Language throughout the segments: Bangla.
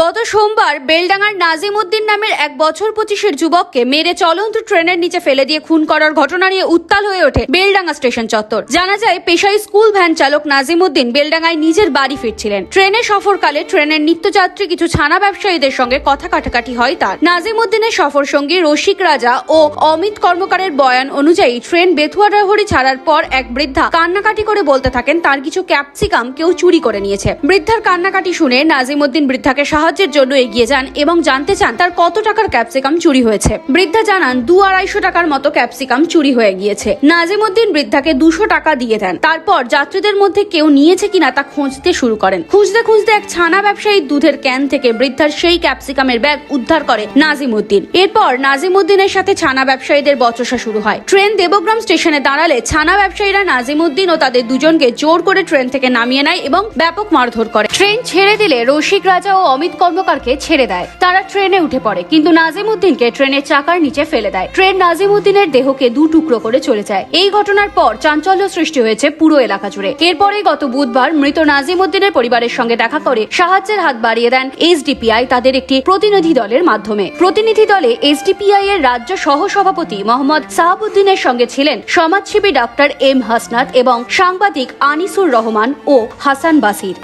গত সোমবার বেলডাঙ্গার নাজিম উদ্দিন নামের এক বছর পঁচিশের যুবককে মেরে চলন্ত ট্রেনের নিচে ফেলে দিয়ে খুন করার ঘটনা নিয়ে উত্তাল হয়ে ওঠে বেলডাঙ্গা স্টেশন চত্বর। জানা যায়, পেশায় স্কুল ভ্যান চালক নাজিম উদ্দিন বেলডাঙ্গায় নিজের বাড়ি ফিরছিলেন। ট্রেনে সফরকালে ট্রেনের নিত্যযাত্রী কিছু ছানা ব্যবসায়ীদের সঙ্গে কথা কাটাকাটি হয় তার। নাজিম উদ্দিনের সফর সঙ্গী রসিক রাজা ও অমিত কর্মকারের বয়ান অনুযায়ী, ট্রেন বেথুয়া বেথুয়াডাহরি ছাড়ার পর এক বৃদ্ধা কান্নাকাটি করে বলতে থাকেন, তার কিছু ক্যাপসিকাম কেউ চুরি করে নিয়েছে। বৃদ্ধার কান্নাকাটি শুনে নাজিম উদ্দিন বৃদ্ধাকে সাহায্যের জন্য এগিয়ে যান এবং জানতে চান তার কত টাকার ক্যাপসিকাম চুরি হয়েছে। বৃদ্ধা জানান, দু আড়াইশো টাকার মতো ক্যাপসিকাম চুরি হয়ে গিয়েছে। নাজিমুদ্দিন বৃদ্ধাকে দুশো টাকা দিয়ে দেন। তারপর যাত্রীদের মধ্যে কেউ নিয়েছে কিনা তা খুঁজতে শুরু করেন। খুঁজতে খুঁজতে এক ছানা ব্যবসায়ী দুধের ক্যান থেকে বৃদ্ধার সেই ক্যাপসিকামের ব্যাগ উদ্ধার করে নাজিম উদ্দিন এরপর নাজিম উদ্দিনের সাথে ছানা ব্যবসায়ীদের বচসা শুরু হয়। ট্রেন দেবগ্রাম স্টেশনে দাঁড়ালে ছানা ব্যবসায়ীরা নাজিম উদ্দিন ও তাদের দুজনকে জোর করে ট্রেন থেকে নামিয়ে নেয় এবং ব্যাপক মারধর করে। ট্রেন ছেড়ে দিলে রসিক রাজা ও অমিত কর্মকারকে ছেড়ে দেয়। তারা ট্রেনে উঠে পড়ে, কিন্তু নাজিম উদ্দিনকে ট্রেনের চাকার নিচে ফেলে দেয়। ট্রেন নাজিম উদ্দিনের দেহকে দু টুকরো করে চলে যায়। এই ঘটনার পর চাঞ্চল্য সৃষ্টি হয়েছে পুরো এলাকা জুড়ে। এরপরে গত বুধবার মৃত নাজিম উদ্দিনের পরিবারের সঙ্গে দেখা করে সাহায্যের হাত বাড়িয়ে দেন এসডিপিআই তাদের একটি প্রতিনিধি দলের মাধ্যমে। প্রতিনিধি দলে এসডিপিআই এর রাজ্য সহ সভাপতি মোহাম্মদ সাহাবুদ্দিনের সঙ্গে ছিলেন সমাজসেবী ডক্টর এম হাসনাত এবং সাংবাদিক আনিসুর রহমান ও হাসান বাসির।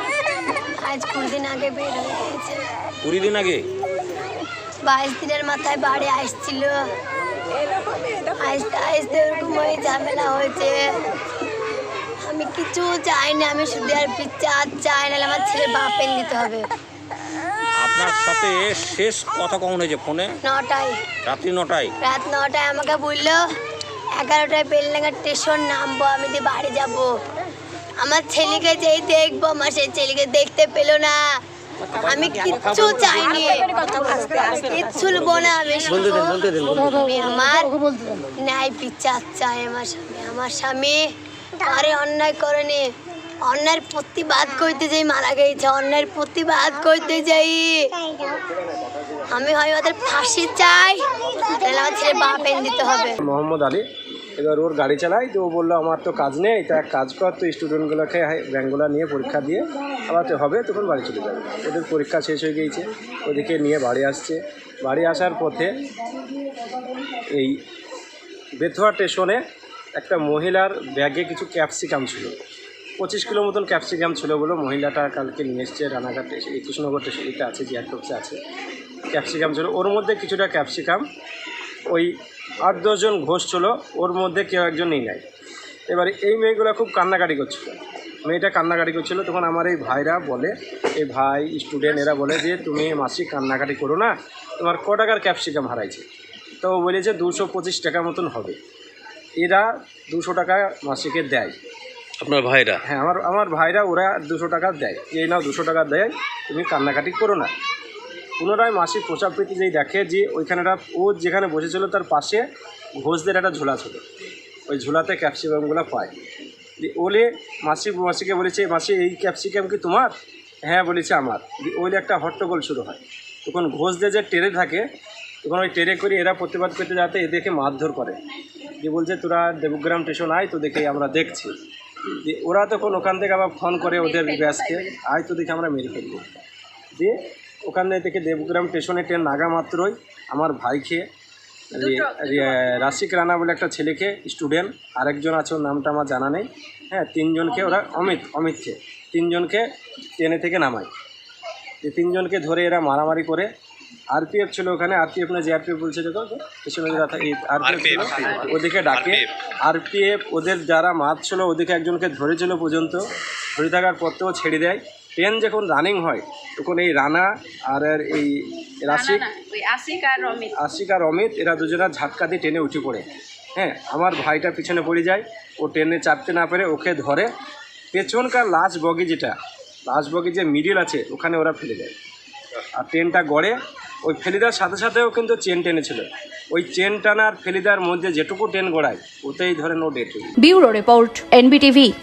আজ কুড়ি দিন আগে বের হয়ে গেছে। কুড়ি দিন আগে? বাইশ দিনের মাথায় বাড়ি আসছিল। আসতে আসতে ওরকম ওই ঝামেলা হয়েছে। আমি কিছু চাই না আমি শুধু আর বিচার চাই না আমার ছেলে বাপেন দিতে হবে। আপনার সাথে শেষ কথা কখন হয়েছে ফোনে? নটায়। রাত্রি নটায়? রাত নটায় আমাকে বলল এগারোটায় বেলডাঙ্গা স্টেশন নামবো আমি দিয়ে বাড়ি যাব। আমার ছেলেকে যেই দেখব আমার সেই ছেলেকে দেখতে পেল না। আমি কিচ্ছু চাইনি। কিচ্ছু না আমি। আমার ন্যায় বিচার চাই আমার স্বামী। আমার স্বামী আরে অন্যায় করেনি। অন্যায়ের প্রতিবাদ করতে যাই মারা গেছে অন্যায়ের প্রতিবাদ করতে যাই। আমি হয় ওদের ফাঁসি চাই তাহলে আমার ছেলে বাপ এনে দিতে হবে। মোহাম্মদ আলী এবার ওর গাড়ি চালাই, তো ও বলল, আমার তো কাজ নেই, তা এক কাজ কর তো স্টুডেন্টগুলোকে ব্যাঙ্কগুলো নিয়ে পরীক্ষা দিয়ে আবার তো হবে, তখন বাড়ি চলে যাবে। ওদের পরীক্ষা শেষ হয়ে গিয়েছে, ওদিকে নিয়ে বাড়ি আসছে। বাড়ি আসার পথে এই বেথুয়া স্টেশনে একটা মহিলার ব্যাগে কিছু ক্যাপসিকাম ছিল। পঁচিশ কিলো মতন ক্যাপসিকাম ছিল বলে মহিলাটা কালকে নিয়ে এসছে রানাঘাট এই কৃষ্ণনগর স্টেশন এটা আছে জিয়ারটক্সে আছে। ক্যাপসিকাম ছিল। ওর মধ্যে কিছুটা ক্যাপসিকাম ওই আট দশজন ঘোষ ছিল ওর মধ্যে কেউ একজন নিয়ে নেয় এবারে এই মেয়েগুলো খুব কান্নাকাটি করছিল। মেয়েটা কান্নাকাটি করছিল তখন আমার এই ভাইরা বলে এই ভাই স্টুডেন্ট এরা বলে যে তুমি মাসিক কান্নাকাটি করো না তোমার ক টাকার ক্যাপসিকাম হারাইছে? তো ও বলেছে দুশো পঁচিশ টাকা মতন হবে। এরা দুশো টাকা মাসিকে দেয়। আপনার ভাইরা? হ্যাঁ আমার আমার ভাইরা ওরা দুশো টাকা দেয়। এই নাও দুশো টাকা দেয় তুমি কান্নাকাটি করো না। পুনরায় মাসিক পেতে যেই দেখে যে ওইখানেটা ও যেখানে বসেছিল তার পাশে ঘোষদের একটা ঝোলা ছিল। ওই ঝোলাতে ক্যাপসিকামগুলো পায়। ওলে মাসি, মাসিকে বলেছে, মাসি, এই ক্যাপসিকাম কি তোমার? হ্যাঁ বলেছে, আমার। ওইলে একটা হট্টগোল শুরু হয়। তখন ঘোষদের যে টেরে থাকে, তখন ওই টেরে করে এরা প্রতিবাদ করতে যাতে এদেরকে মারধর করে। দিয়ে বলছে, তোরা দেবগ্রাম স্টেশন আয় তো দেখে আমরা দেখছি। ওরা তখন ওখান থেকে আবার ফোন করে ওদের ব্যাসকে, আয় তো দেখে আমরা মেরে ফেলব। দিয়ে ওখানে থেকে দেবগ্রাম স্টেশনে ট্রেন নাগা মাত্রই আমার ভাইকে রাশিক রানা বলে একটা ছেলেকে স্টুডেন্ট আরেকজন আছে ওর নামটা আমার জানা নেই। হ্যাঁ তিনজনকে ওরা অমিত অমিতকে তিনজনকে ট্রেনে থেকে নামায়। এই তিনজনকে ধরে এরা মারামারি করে আরপিএফ ছিল ওখানে আরপিএফ না যে আরপিএফ বলছে দেখো এই আরপিএফ ছিল ওদিকে ডাকে আরপিএফ ওদের যারা মাছ ছিল ওদিকে একজনকে ধরেছিল পর্যন্ত ধরে থাকার পরতেও ছেড়ে দেয়। ট্রেন যখন রানিং হয় তখন এই রানা আর এই রাশিক আশিক আর অমিত। এরা দুজনা ঝাটকা দিয়ে ট্রেনে উঠে পড়ে। হ্যাঁ আমার ভাইটা পিছনে পড়ে যায় ও ট্রেনে চাপতে না পেরে ওকে ধরে। পেছনকার লাস্ট বগি যেটা লাস্ট বগি যে মিডিল আছে ওখানে ওরা ফেলে দেয়। আর ট্রেনটা গড়ে ওই ফেলিদার সাথে সাথেও কিন্তু চেন টেনেছিল। ওই চেন টানার ফেলিদার মধ্যে যেটুকু ট্রেন গড়ায় ওতেই ধরেন ও ডেট ব্যুরো রিপোর্ট এনবিটিভি।